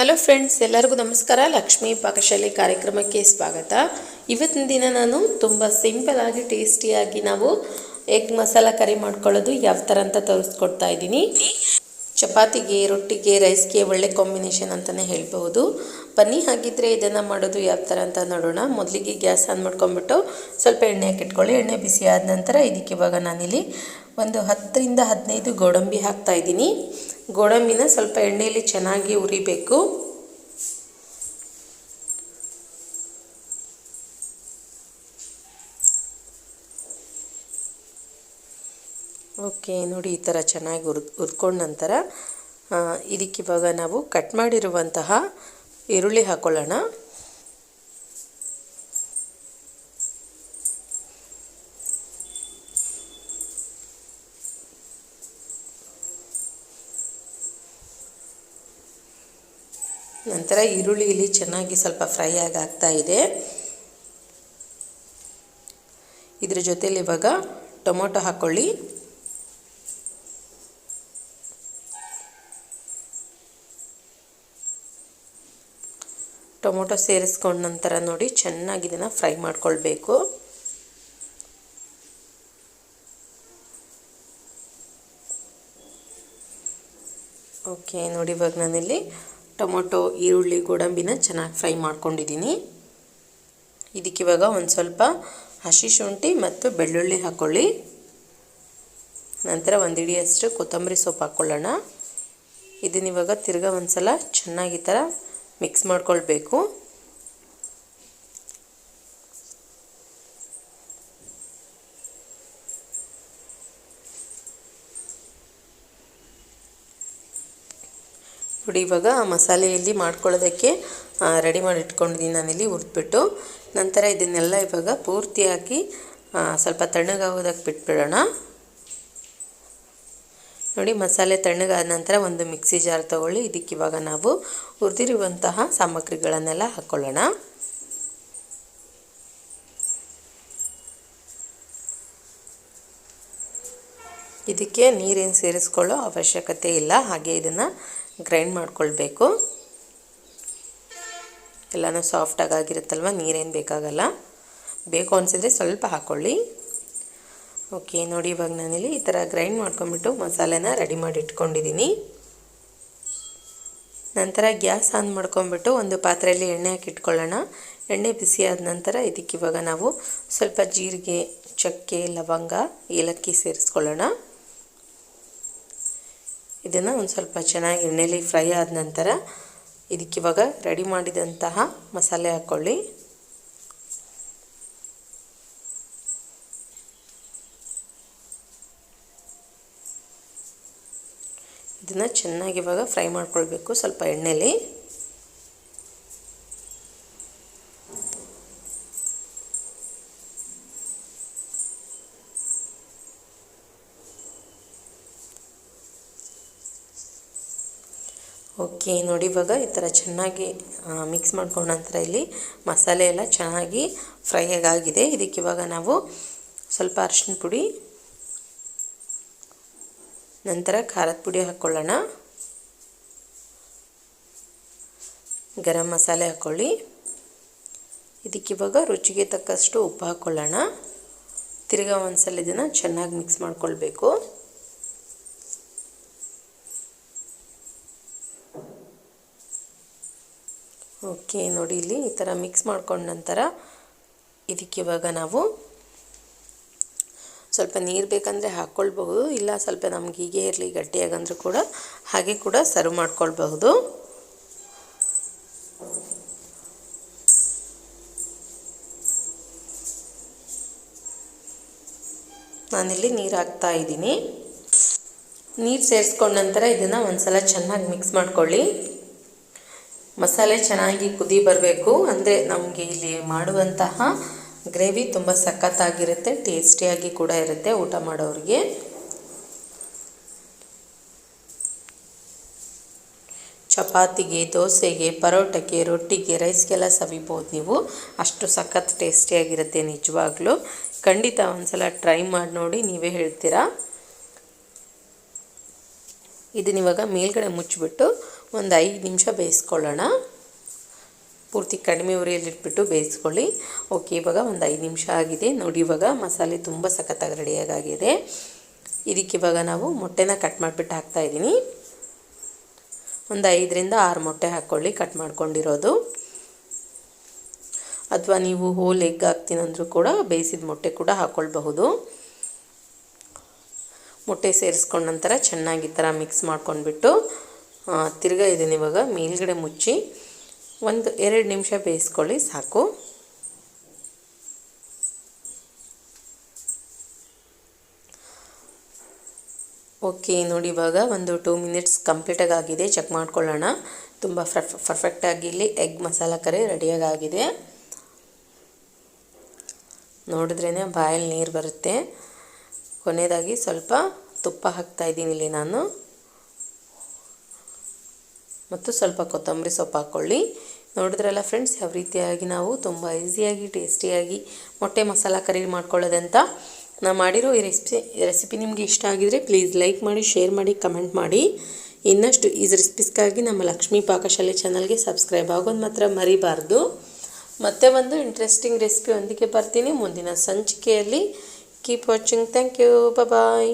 Hello friends ಎಲ್ಲರಿಗೂ ನಮಸ್ಕಾರ. ಲಕ್ಷ್ಮೀ ಪಾಕಶಾಲೆ ಕಾರ್ಯಕ್ರಮಕ್ಕೆ ಸ್ವಾಗತ. ಇವತ್ತಿನ ದಿನ ನಾನು ತುಂಬ ಸಿಂಪಲ್ ಆಗಿ ಟೇಸ್ಟಿಯಾಗಿ ನಾವು ಎಗ್ ಮಸಾಲ ಕರಿ ಮಾಡ್ಕೊಳ್ಳೋದು ಯಾವ ಥರ ಅಂತ ತೋರಿಸ್ಕೊಡ್ತಾ ಇದ್ದೀನಿ. ಚಪಾತಿಗೆ, ರೊಟ್ಟಿಗೆ ರೈಸ್ಗೆ ಒಳ್ಳೆ ಕಾಂಬಿನೇಷನ್ ಅಂತಲೇ ಹೇಳ್ಬೋದು ಬನ್ನಿ, ಹಾಗಿದ್ರೆ ಇದನ್ನು ಮಾಡೋದು ಯಾವ ಥರ ಅಂತ ನೋಡೋಣ. ಮೊದಲಿಗೆ ಗ್ಯಾಸ್ ಆನ್ ಮಾಡ್ಕೊಂಬಿಟ್ಟು ಸ್ವಲ್ಪ ಎಣ್ಣೆ ಹಾಕಿಟ್ಕೊಳ್ಳಿ. ಎಣ್ಣೆ ಬಿಸಿ ಆದ ನಂತರ ಇದಕ್ಕೆ ಇವಾಗ ನಾನಿಲ್ಲಿ ಒಂದು ಹತ್ತರಿಂದ ಹದಿನೈದು ಗೋಡಂಬಿ ಹಾಕ್ತಾ ಇದ್ದೀನಿ. ಗೋಡಂಬಿನ ಸ್ವಲ್ಪ ಎಣ್ಣೆಯಲ್ಲಿ ಚೆನ್ನಾಗಿ ಉರಿಬೇಕು ಓಕೆ, ನೋಡಿ ಈ ಥರ ಚೆನ್ನಾಗಿ ಉರ್ ಹುರ್ಕೊಂಡ ನಂತರ ಇದಕ್ಕಿವಾಗ ನಾವು ಕಟ್ ಮಾಡಿರುವಂತಹ ಈರುಳ್ಳಿ ಹಾಕ್ಕೊಳ್ಳೋಣ ನಂತರ ಈರುಳ್ಳಿ ಇಲ್ಲಿ ಚೆನ್ನಾಗಿ ಸ್ವಲ್ಪ ಫ್ರೈ ಆಗಿ ಆಗ್ತಾ ಇದೆ. ಇದ್ರ ಜೊತೆಲಿ ಇವಾಗ ಟೊಮೊಟೊ ಹಾಕ್ಕೊಳ್ಳಿ ಟೊಮೊಟೊ ಸೇರಿಸ್ಕೊಂಡ ನಂತರ ನೋಡಿ ಚೆನ್ನಾಗಿ ಇದನ್ನು ಫ್ರೈ ಮಾಡ್ಕೊಳ್ಬೇಕು. ಓಕೆ, ನೋಡಿ ಇವಾಗ ನಾನಿಲ್ಲಿ ಟೊಮೊಟೊ, ಈರುಳ್ಳಿ, ಗೋಡಂಬಿನ ಚೆನ್ನಾಗಿ ಫ್ರೈ ಮಾಡ್ಕೊಂಡಿದ್ದೀನಿ. ಇದಕ್ಕಿವಾಗ ಒಂದು ಸ್ವಲ್ಪ ಹಸಿ ಶುಂಠಿ ಮತ್ತು ಬೆಳ್ಳುಳ್ಳಿ ಹಾಕ್ಕೊಳ್ಳಿ ನಂತರ ಒಂದು ಹಿಡಿಯಷ್ಟು ಕೊತ್ತಂಬರಿ ಸೊಪ್ಪು ಹಾಕ್ಕೊಳ್ಳೋಣ ಇದನ್ನಿವಾಗ ತಿರ್ಗಾ ಒಂದು ಸಲ ಚೆನ್ನಾಗಿ ಥರ ಮಿಕ್ಸ್ ಮಾಡ್ಕೊಳ್ಬೇಕು. ನೋಡಿ ಇವಾಗ ಮಸಾಲೆಯಲ್ಲಿ ಮಾಡ್ಕೊಳ್ಳೋದಕ್ಕೆ ರೆಡಿ ಮಾಡಿ ಇಟ್ಕೊಂಡಿದ್ದೀನಿ ನಾನಿಲ್ಲಿ ಹುರಿದ್ಬಿಟ್ಟು. ನಂತರ ಇದನ್ನೆಲ್ಲ ಇವಾಗ ಪೂರ್ತಿಯಾಗಿ ಸ್ವಲ್ಪ ತಣ್ಣಗಾಗೋದಕ್ಕೆ ಬಿಟ್ಬಿಡೋಣ. ನೋಡಿ, ಮಸಾಲೆ ತಣ್ಣಗಾದ ನಂತರ ಒಂದು ಮಿಕ್ಸಿ ಜಾರ್ ತೊಗೊಳ್ಳಿ. ಇದಕ್ಕೆ ಇವಾಗ ನಾವು ಹುರಿದಿರುವಂತಹ ಸಾಮಗ್ರಿಗಳನ್ನೆಲ್ಲ ಹಾಕ್ಕೊಳ್ಳೋಣ ಇದಕ್ಕೆ ನೀರೇನು ಸೇರಿಸ್ಕೊಳ್ಳೋ ಅವಶ್ಯಕತೆ ಇಲ್ಲ. ಹಾಗೆ ಇದನ್ನು ಗ್ರೈಂಡ್ ಮಾಡ್ಕೊಳ್ಬೇಕು. ಎಲ್ಲನೂ ಸಾಫ್ಟಾಗಿ ಆಗಿರುತ್ತಲ್ವ ನೀರೇನು ಬೇಕಾಗಲ್ಲ. ಬೇಕು ಅನಿಸಿದ್ರೆ ಸ್ವಲ್ಪ ಹಾಕ್ಕೊಳ್ಳಿ ಓಕೆ ನೋಡಿ ಇವಾಗ ನಾನಿಲ್ಲಿ ಈ ಥರ ಗ್ರೈಂಡ್ ಮಾಡ್ಕೊಂಬಿಟ್ಟು ಮಸಾಲೆನ ರೆಡಿ ಮಾಡಿ ಇಟ್ಕೊಂಡಿದ್ದೀನಿ ನಂತರ ಗ್ಯಾಸ್ ಆನ್ ಮಾಡ್ಕೊಂಬಿಟ್ಟು ಒಂದು ಪಾತ್ರೆಯಲ್ಲಿ ಎಣ್ಣೆ ಹಾಕಿ ಇಟ್ಕೊಳ್ಳೋಣ. ಎಣ್ಣೆ ಬಿಸಿ ಆದ ನಂತರ ಇದಕ್ಕೆ ಇವಾಗ ನಾವು ಸ್ವಲ್ಪ ಜೀರಿಗೆ, ಚಕ್ಕೆ, ಲವಂಗ, ಏಲಕ್ಕಿ ಸೇರಿಸ್ಕೊಳ್ಳೋಣ. ಇದನ್ನು ಒಂದು ಸ್ವಲ್ಪ ಚೆನ್ನಾಗಿ ಎಣ್ಣೆಲಿ ಫ್ರೈ ಆದ ನಂತರ ಇದಕ್ಕಿವಾಗ ರೆಡಿ ಮಾಡಿದಂತಹ ಮಸಾಲೆ ಹಾಕ್ಕೊಳ್ಳಿ ಇದನ್ನು ಚೆನ್ನಾಗಿ ಇವಾಗ ಫ್ರೈ ಮಾಡ್ಕೊಳ್ಬೇಕು ಸ್ವಲ್ಪ ಎಣ್ಣೆಲಿ. ಓಕೆ, ನೋಡಿ ಇವಾಗ ಈ ಥರ ಚೆನ್ನಾಗಿ ಮಿಕ್ಸ್ ಮಾಡ್ಕೊಂಡ ನಂತರ ಇಲ್ಲಿ ಮಸಾಲೆ ಎಲ್ಲ ಚೆನ್ನಾಗಿ ಫ್ರೈ ಆಗಿದೆ ಇದಕ್ಕೆ ಇವಾಗ ನಾವು ಸ್ವಲ್ಪ ಅರಿಶಿನ ಪುಡಿ, ನಂತರ ಖಾರದ ಪುಡಿ ಹಾಕ್ಕೊಳ್ಳೋಣ ಗರಂ ಮಸಾಲೆ ಹಾಕ್ಕೊಳ್ಳಿ ಇದಕ್ಕಿವಾಗ ರುಚಿಗೆ ತಕ್ಕಷ್ಟು ಉಪ್ಪು ಹಾಕ್ಕೊಳ್ಳೋಣ ತಿರ್ಗಾ ಒಂದ್ಸಲ ಇದನ್ನು ಚೆನ್ನಾಗಿ ಮಿಕ್ಸ್ ಮಾಡ್ಕೊಳ್ಬೇಕು. ಓಕೆ, ನೋಡಿ ಇಲ್ಲಿ ಈ ಥರ ಮಿಕ್ಸ್ ಮಾಡ್ಕೊಂಡ ನಂತರ ಇದಕ್ಕೆ ಇವಾಗ ನಾವು ಸ್ವಲ್ಪ ನೀರು ಬೇಕಂದರೆ ಹಾಕ್ಕೊಳ್ಬಹುದು ಇಲ್ಲ ಸ್ವಲ್ಪ ನಮ್ಗೆ ಹೀಗೆ ಇರಲಿ ಗಟ್ಟಿಯಾಗಂದ್ರೂ ಕೂಡ ಹಾಗೆ ಕೂಡ ಸರ್ವ್ ಮಾಡ್ಕೊಳ್ಬಹುದು. ನಾನಿಲ್ಲಿ ನೀರು ಹಾಕ್ತಾ ಇದ್ದೀನಿ. ನೀರು ಸೇರಿಸ್ಕೊಂಡ ನಂತರ ಇದನ್ನು ಒಂದ್ಸಲ ಚೆನ್ನಾಗಿ ಮಿಕ್ಸ್ ಮಾಡ್ಕೊಳ್ಳಿ. ಮಸಾಲೆ ಚೆನ್ನಾಗಿ ಕುದಿ ಬರಬೇಕು. ಅಂದರೆ ನಮಗೆ ಇಲ್ಲಿ ಮಾಡುವಂತಹ ಗ್ರೇವಿ ತುಂಬ ಸಖತ್ತಾಗಿರುತ್ತೆ, ಟೇಸ್ಟಿಯಾಗಿ ಕೂಡ ಇರುತ್ತೆ ಊಟ ಮಾಡೋರಿಗೆ. ಚಪಾತಿಗೆ, ದೋಸೆಗೆ, ಪರೋಟಕ್ಕೆ, ರೊಟ್ಟಿಗೆ, ರೈಸ್ಗೆಲ್ಲ ಸವಿಬೋದು ನೀವು. ಅಷ್ಟು ಸಖತ್ ಟೇಸ್ಟಿಯಾಗಿರುತ್ತೆ ನಿಜವಾಗ್ಲೂ. ಖಂಡಿತ ಒಂದ್ಸಲ ಟ್ರೈ ಮಾಡಿ ನೋಡಿ, ನೀವೇ ಹೇಳ್ತೀರಾ? ಇದನ್ನ ಇವಾಗ ಮೇಲ್ಗಡೆ ಮುಚ್ಚಿಬಿಟ್ಟು ಒಂದು ಐದು ನಿಮಿಷ ಬೇಯಿಸ್ಕೊಳ್ಳೋಣ. ಪೂರ್ತಿ ಕಡಿಮೆ ಉರಿಯಲ್ಲಿಟ್ಬಿಟ್ಟು ಬೇಯಿಸ್ಕೊಳ್ಳಿ. ಓಕೆ, ಇವಾಗ ಒಂದು ಐದು ನಿಮಿಷ ಆಗಿದೆ. ನೋಡಿ, ಇವಾಗ ಮಸಾಲೆ ತುಂಬ ಸಖತ್ತಾಗಿ ರೆಡಿಯಾಗಿದೆ ಇದಕ್ಕೆ ಇವಾಗ ನಾವು ಮೊಟ್ಟೆನ ಕಟ್ ಮಾಡಿಬಿಟ್ಟು ಹಾಕ್ತಾಯಿದ್ದೀನಿ ಒಂದು ಐದರಿಂದ ಆರು ಮೊಟ್ಟೆ ಹಾಕ್ಕೊಳ್ಳಿ, ಕಟ್ ಮಾಡ್ಕೊಂಡಿರೋದು. ಅಥವಾ ನೀವು ಹೋಲ್ ಎಗ್ ಹಾಕ್ತೀನಂದ್ರೂ ಕೂಡ ಬೇಯಿಸಿದ ಮೊಟ್ಟೆ ಕೂಡ ಹಾಕ್ಕೊಳ್ಬಹುದು. ಮೊಟ್ಟೆ ಸೇರಿಸ್ಕೊಂಡ ನಂತರ ಚೆನ್ನಾಗಿ ಥರ ಮಿಕ್ಸ್ ಮಾಡ್ಕೊಂಡ್ಬಿಟ್ಟು ತಿರ್ಗಾ ಇದನ್ನು ಇವಾಗ ಮೇಲ್ಗಡೆ ಮುಚ್ಚಿ ಒಂದು ಎರಡು ನಿಮಿಷ ಬೇಯಿಸ್ಕೊಳ್ಳಿ, ಸಾಕು. ಓಕೆ ನೋಡಿ ಇವಾಗ ಒಂದು ಟೂ ಮಿನಿಟ್ಸ್ ಕಂಪ್ಲೀಟಾಗಿ ಆಗಿದೆ ಚೆಕ್ ಮಾಡ್ಕೊಳ್ಳೋಣ. ತುಂಬ ಪರ್ಫೆಕ್ಟ್ ಪರ್ಫೆಕ್ಟಾಗಿ ಇಲ್ಲಿ ಎಗ್ ಮಸಾಲ ಕರಿ ರೆಡಿಯಾಗಿ ಆಗಿದೆ. ನೋಡಿದ್ರೇ ಬಾಯಲ್ಲಿ ನೀರು ಬರುತ್ತೆ. ಕೊನೆಯದಾಗಿ ಸ್ವಲ್ಪ ತುಪ್ಪ ಹಾಕ್ತಾಯಿದ್ದೀನಿ ಇಲ್ಲಿ ನಾನು. ಮತ್ತು ಸ್ವಲ್ಪ ಕೊತ್ತಂಬರಿ ಸೊಪ್ಪು ಹಾಕ್ಕೊಳ್ಳಿ. ನೋಡಿದ್ರಲ್ಲ ಫ್ರೆಂಡ್ಸ್, ಯಾವ ರೀತಿಯಾಗಿ ನಾವು ತುಂಬ ಈಸಿಯಾಗಿ, ಟೇಸ್ಟಿಯಾಗಿ ಮೊಟ್ಟೆ ಮಸಾಲ ಕರಿ ಮಾಡ್ಕೊಳ್ಳೋದಂತ ನಾ ಮಾಡಿರೋ ಈ ರೆಸಿಪಿ ರೆಸಿಪಿ ನಿಮಗೆ ಇಷ್ಟ ಆಗಿದರೆ ಪ್ಲೀಸ್ ಲೈಕ್ ಮಾಡಿ, ಶೇರ್ ಮಾಡಿ, ಕಮೆಂಟ್ ಮಾಡಿ. ಇನ್ನಷ್ಟು ಈ ರೆಸಿಪೀಸ್ಗಾಗಿ ನಮ್ಮ ಲಕ್ಷ್ಮೀ ಪಾಕಶಾಲೆ ಚಾನಲ್ಗೆ ಸಬ್ಸ್ಕ್ರೈಬ್ ಆಗೋದು ಮಾತ್ರ ಮರಿಬಾರ್ದು. ಮತ್ತೆ ಒಂದು ಇಂಟ್ರೆಸ್ಟಿಂಗ್ ರೆಸಿಪಿ ಒಂದಿಗೆ ಬರ್ತೀನಿ. ಮುಂದಿನ ಸಂಚಿಕೆಯಲ್ಲಿ. Keep watching thank you bye